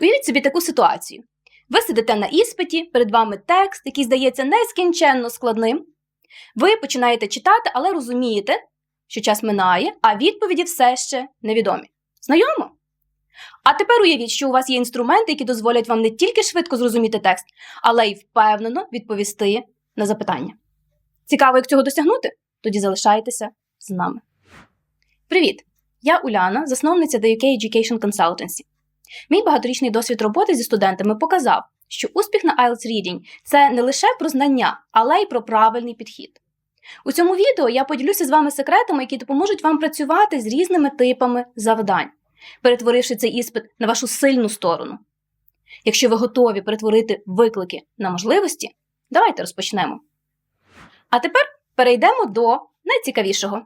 Уявіть собі таку ситуацію. Ви сидите на іспиті, перед вами текст, який здається нескінченно складним. Ви починаєте читати, але розумієте, що час минає, а відповіді все ще невідомі. Знайомо? А тепер уявіть, що у вас є інструменти, які дозволять вам не тільки швидко зрозуміти текст, але й впевнено відповісти на запитання. Цікаво, як цього досягнути? Тоді залишайтеся з нами. Привіт! Я Уляна, засновниця The UK Education Consultancy. Мій багаторічний досвід роботи зі студентами показав, що успіх на IELTS Reading – це не лише про знання, але й про правильний підхід. У цьому відео я поділюся з вами секретами, які допоможуть вам працювати з різними типами завдань, перетворивши цей іспит на вашу сильну сторону. Якщо ви готові перетворити виклики на можливості, давайте розпочнемо. А тепер перейдемо до найцікавішого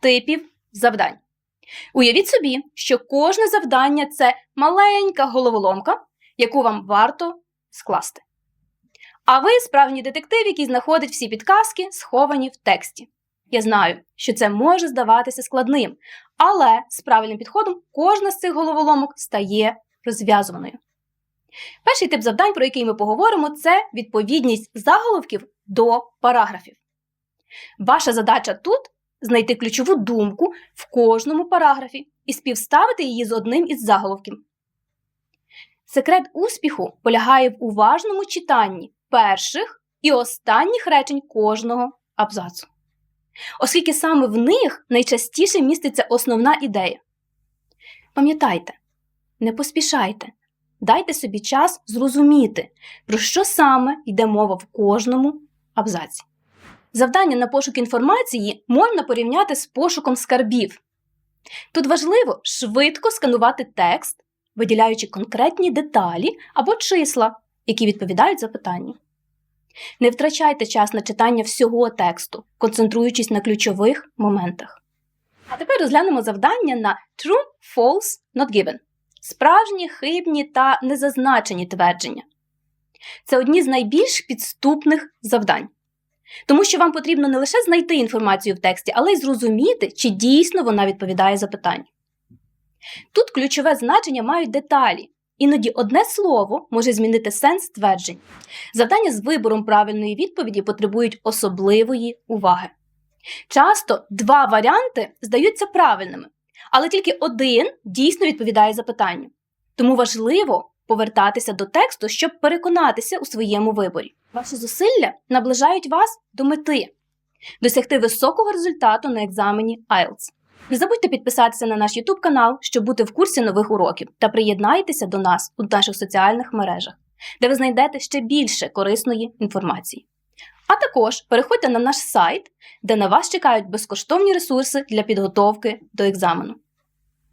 типів завдань. Уявіть собі, що кожне завдання це маленька головоломка, яку вам варто скласти. А ви справжній детектив, який знаходить всі підказки, сховані в тексті. Я знаю, що це може здаватися складним, але з правильним підходом кожна з цих головоломок стає розв'язуваною. Перший тип завдань, про який ми поговоримо, це відповідність заголовків до параграфів. Ваша задача тут знайти ключову думку в кожному параграфі і співставити її з одним із заголовків. Секрет успіху полягає в уважному читанні перших і останніх речень кожного абзацу, оскільки саме в них найчастіше міститься основна ідея. Пам'ятайте, не поспішайте, дайте собі час зрозуміти, про що саме йде мова в кожному абзаці. Завдання на пошук інформації можна порівняти з пошуком скарбів. Тут важливо швидко сканувати текст, виділяючи конкретні деталі або числа, які відповідають запитанню. Не втрачайте час на читання всього тексту, концентруючись на ключових моментах. А тепер розглянемо завдання на true, false, not given справжні, хибні та незазначені твердження. Це одні з найбільш підступних завдань. Тому що вам потрібно не лише знайти інформацію в тексті, але й зрозуміти, чи дійсно вона відповідає запитанню. Тут ключове значення мають деталі. Іноді одне слово може змінити сенс тверджень. Завдання з вибором правильної відповіді потребують особливої уваги. Часто два варіанти здаються правильними, але тільки один дійсно відповідає запитанню. Тому важливо повертатися до тексту, щоб переконатися у своєму виборі. Ваші зусилля наближають вас до мети досягти високого результату на екзамені IELTS. Не забудьте підписатися на наш YouTube канал, щоб бути в курсі нових уроків, та приєднайтеся до нас у наших соціальних мережах, де ви знайдете ще більше корисної інформації. А також переходьте на наш сайт, де на вас чекають безкоштовні ресурси для підготовки до екзамену.